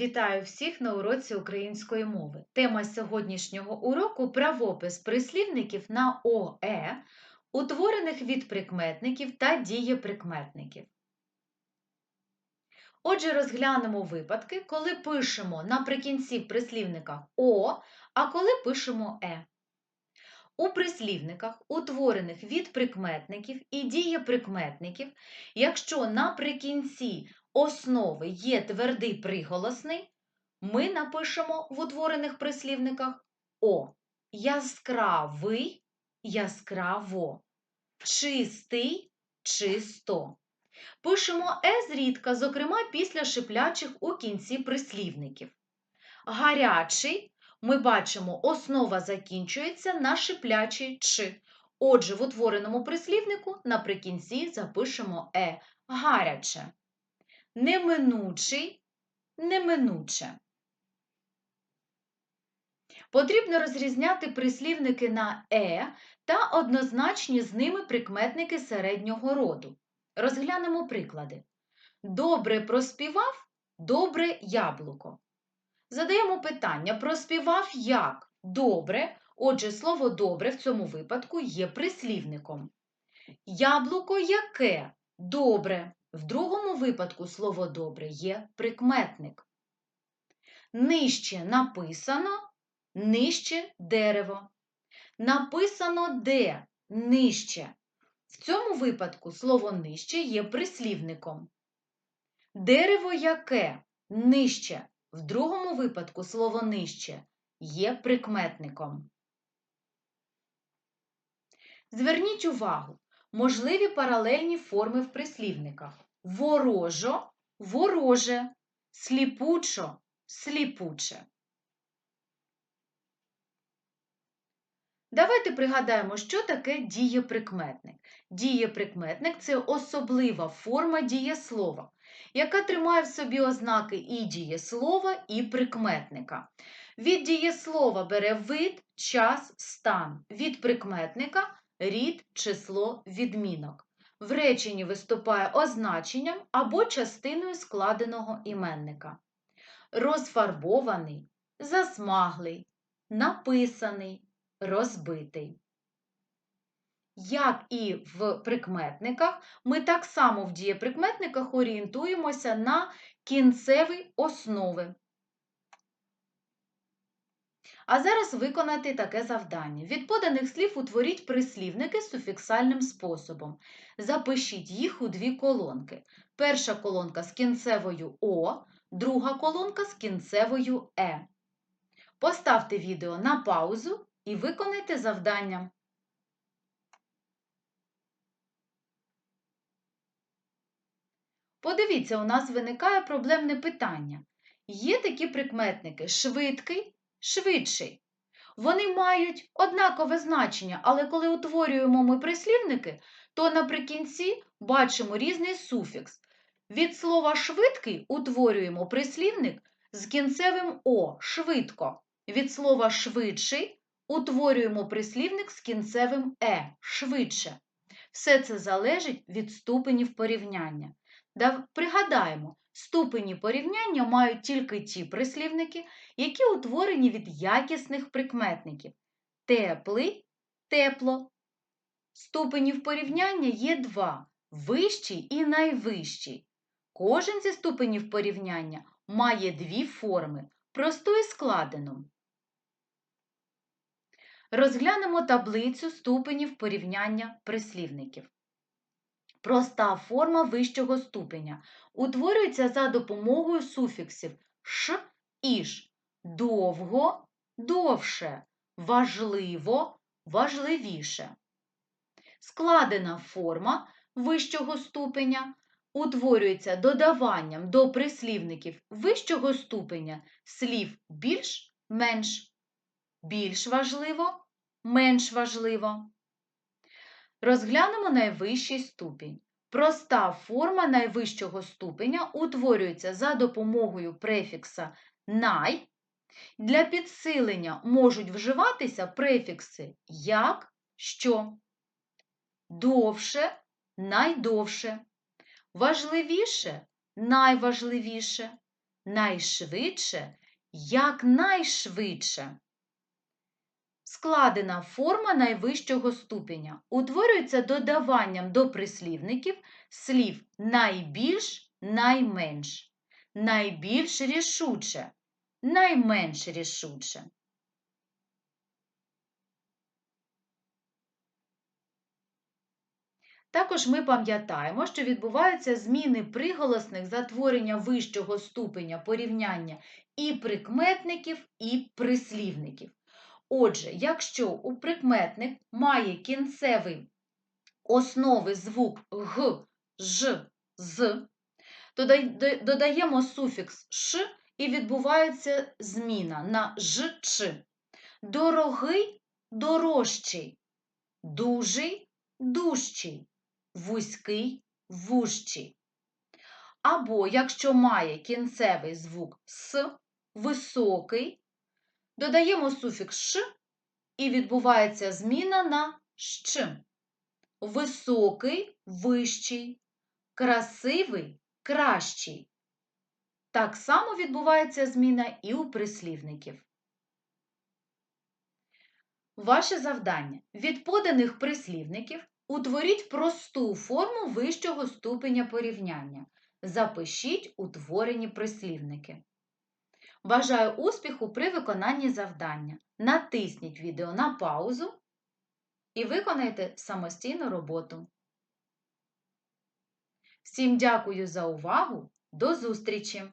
Вітаю всіх на уроці української мови. Тема сьогоднішнього уроку правопис прислівників на ОЕ, утворених від прикметників та дієприкметників. Отже, розглянемо випадки, коли пишемо наприкінці в прислівниках О, а коли пишемо Е. У прислівниках, утворених від прикметників і дієприкметників, якщо наприкінці основи є твердий приголосний, ми напишемо в утворених прислівниках О. Яскравий, яскраво, чистий, чисто. Пишемо Е зрідка, зокрема після шиплячих у кінці прислівників. Гарячий ми бачимо, основа закінчується на шиплячий «ч». Отже, в утвореному прислівнику наприкінці запишемо Е гаряче. Неминучий, неминуче. Потрібно розрізняти прислівники на Е та однозначні з ними прикметники середнього роду. Розглянемо приклади. Добре проспівав, добре яблуко. Задаємо питання: проспівав як? Добре. Отже, слово добре в цьому випадку є прислівником. Яблуко яке? Добре. В другому випадку слово добре є прикметник. Нижче написано, нижче дерево. Написано де нижче. В цьому випадку слово нижче є прислівником. Дерево яке нижче. В другому випадку слово нижче є прикметником. Зверніть увагу, можливі паралельні форми в прислівниках. Ворожо, вороже, сліпучо, сліпуче. Давайте пригадаємо, що таке дієприкметник. Дієприкметник це особлива форма дієслова, яка тримає в собі ознаки і дієслова, і прикметника. Від дієслова бере вид, час, стан, від прикметника рід, число, відмінок. В реченні виступає означенням або частиною складеного іменника. Розфарбований, засмаглий, написаний, розбитий. Як і в прикметниках, ми так само в дієприкметниках орієнтуємося на кінцеві основи. А зараз виконати таке завдання. Від поданих слів утворіть прислівники суфіксальним способом. Запишіть їх у дві колонки. Перша колонка з кінцевою О, друга колонка з кінцевою Е. Поставте відео на паузу і виконайте завдання. Подивіться, у нас виникає проблемне питання. Є такі прикметники швидкий, швидший. Вони мають однакове значення, але коли утворюємо ми прислівники, то наприкінці бачимо різний суфікс. Від слова швидкий утворюємо прислівник з кінцевим О швидко. Від слова швидший утворюємо прислівник з кінцевим Е швидше. Все це залежить від ступенів порівняння. Пригадаємо, ступені порівняння мають тільки ті прислівники, які утворені від якісних прикметників. Теплий, тепло. Ступенів порівняння є два вищий і найвищий. Кожен зі ступенів порівняння має дві форми просту і складену. Розглянемо таблицю ступенів порівняння прислівників. Проста форма вищого ступеня утворюється за допомогою суфіксів ш іш. Довго, довше, важливо, важливіше. Складена форма вищого ступеня утворюється додаванням до прислівників вищого ступеня слів більш менш, більш важливо, менш важливо. Розглянемо найвищий ступінь. Проста форма найвищого ступеня утворюється за допомогою префікса най. Для підсилення можуть вживатися префікси як, що, довше, найдовше, важливіше найважливіше, найшвидше, якнайшвидше. Складена форма найвищого ступеня утворюється додаванням до прислівників слів найбільш, найменш, найбільш рішуче, найменш рішуче. Також ми пам'ятаємо, що відбуваються зміни приголосних за творення вищого ступеня порівняння і прикметників, і прислівників. Отже, якщо у прикметник має кінцевий основи звук г, ж, з, то додаємо суфікс ш і відбувається зміна на ж, ч. Дорогий дорожчий, дужий дужчий, вузький вужчий. Або якщо має кінцевий звук с, високий, додаємо суфікс ш і відбувається зміна на щ. Високий вищий, красивий кращий. Так само відбувається зміна і у прислівників. Ваше завдання. Від поданих прислівників утворіть просту форму вищого ступеня порівняння. Запишіть утворені прислівники. Бажаю успіху при виконанні завдання. Натисніть відео на паузу і виконайте самостійну роботу. Всім дякую за увагу! До зустрічі!